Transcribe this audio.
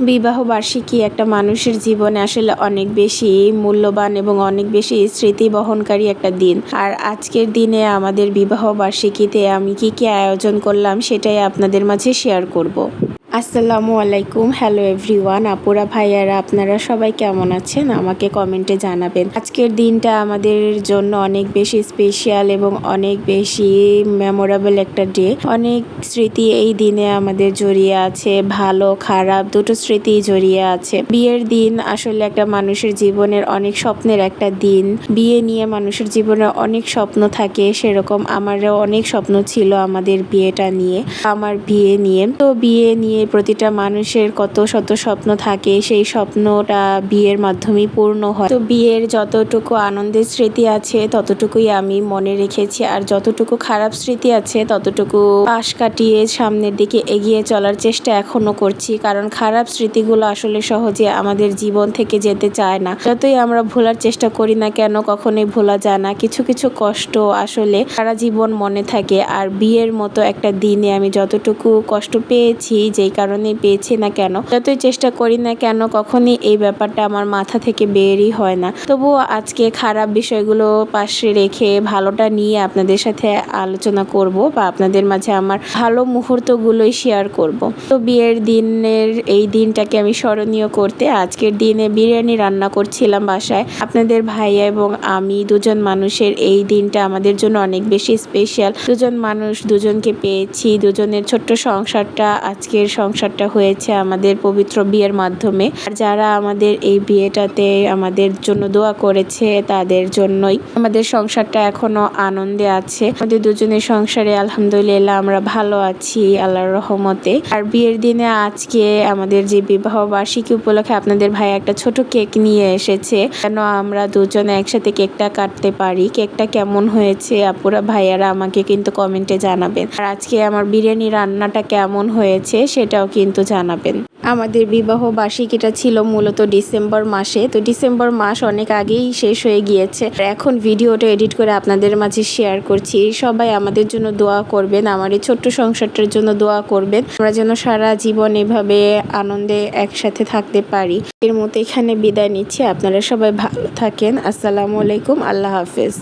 বিবাহ বার্ষিকী একটা মানুষের জীবনে আসলে অনেক বেশি মূল্যবান এবং অনেক বেশি স্মৃতি বহনকারী একটা দিন আর আজকের দিনে আমাদের বিবাহ বার্ষিকীতে আমি কি কি আয়োজন করলাম সেটাই আপনাদের মাঝে শেয়ার করব। আসসালামু আলাইকুম। হ্যালো এভরিওয়ান আপুরা ভাইয়ারা, আপনারা সবাই কেমন আছেন? আমাকে কমেন্টে জানাবেন। আজকের দিনটা আমাদের জন্য অনেক বেশি স্পেশাল এবং অনেক বেশি মেমোরেবল একটা ডে অনেক স্মৃতি এই দিনে আমাদের জড়িয়ে আছে, ভালো, খারাপ, দুটো স্মৃতি জড়িয়ে আছে। বিয়ের দিন আসলে একটা মানুষের জীবনের অনেক স্বপ্নের একটা দিন। বিয়ে নিয়ে মানুষের জীবনে অনেক স্বপ্ন থাকে, সেরকম আমারও অনেক স্বপ্ন ছিল আমাদের বিয়েটা নিয়ে, আমার বিয়ে নিয়ে। তো বিয়ে নিয়ে প্রতিটা মানুষের কত শত স্বপ্ন থাকে, সেই স্বপ্নটা বিয়ের মাধ্যমেই পূর্ণ হয়। তো বিয়ের যতটুকু আনন্দের স্মৃতি আছে, ততটুকুই আমি মনে রেখেছি। আর যতটুকু খারাপ স্মৃতি আছে, ততটুকু পাশ কাটিয়ে সামনের দিকে এগিয়ে চলার চেষ্টা এখনও করছি। কারণ খারাপ স্মৃতিগুলো আসলে সহজে আমাদের জীবন থেকে যেতে চায় না। যতই আমরা ভোলার চেষ্টা করি না কেন, কখনোই ভোলা যায় না। কিছু কিছু কষ্ট আসলে সারা জীবন মনে থাকে। আর বিয়ের মতো একটা দিনে আমি যতটুকু কষ্ট পেয়েছি, যেই কারণে পেয়েছি না কেন? যতই চেষ্টা করি না কেন, কখনই এই ব্যাপারটা আমার মাথা থেকে বেরই হয় না। তবুও আজকে খারাপ বিষয়গুলো পাশে রেখে ভালোটা নিয়ে আপনাদের সাথে আলোচনা করব বা আপনাদের মাঝে আমার ভালো মুহূর্তগুলোই শেয়ার করব। তো বিয়ের দিনের এই দিনটাকে আমি স্মরণীয় করতে আজকের দিনে বিরিয়ানি রান্না করছিলাম বাসায়। আপনাদের ভাইয়া এবং আমি দুজন মানুষের এই দিনটা আমাদের জন্য অনেক বেশি স্পেশাল দুজন মানুষ দুজনকে পেয়েছি, দুজনের ছোট্ট সংসারটা আজকের সংসারটা হয়েছে আমাদের পবিত্র বিয়ের মাধ্যমে। আর যারা আমাদের এই বিয়েটাতে আমাদের জন্য দোয়া করেছে, তাদের জন্যই আমাদের সংসারটা এখনও আনন্দে আছে। আমাদের দুজনের সংসারে আলহামদুলিল্লাহ আমরা ভালো আছি আল্লাহর রহমতে। আর বিয়ের দিনে আজকে আমাদের যে বিবাহ বার্ষিকী উপলক্ষে আপনাদের ভাই একটা ছোট কেক নিয়ে এসেছে। কেন আমরা দুজনে একসাথে কেকটা কাটতে পারি। কেকটা কেমন হয়েছে? আপুরা, ভাইয়ারা আমাকে কিন্তু কমেন্টে জানাবেন। আর আজকে আমার বিরিয়ানি রান্নাটা কেমন হয়েছে সেটাও কিন্তু জানাবেন। আমাদের বিবাহ বার্ষিকীটা ছিল মূলত ডিসেম্বর মাসে। তো ডিসেম্বর মাস অনেক আগেই শেষ হয়ে গিয়েছে। এখন ভিডিওটা এডিট করে আপনাদের মাঝে শেয়ার করছি। সবাই আমাদের জন্য দোয়া করবেন, আমার এই ছোট্ট সংসারটার জন্য দোয়া করবেন। আমরা যেন সারা জীবন এভাবে আনন্দে একসাথে থাকতে পারি। এর মতো এখানে বিদায় নিচ্ছি। আপনারা সবাই ভালো থাকেন। আসসালামু আলাইকুম। আল্লাহ হাফেজ।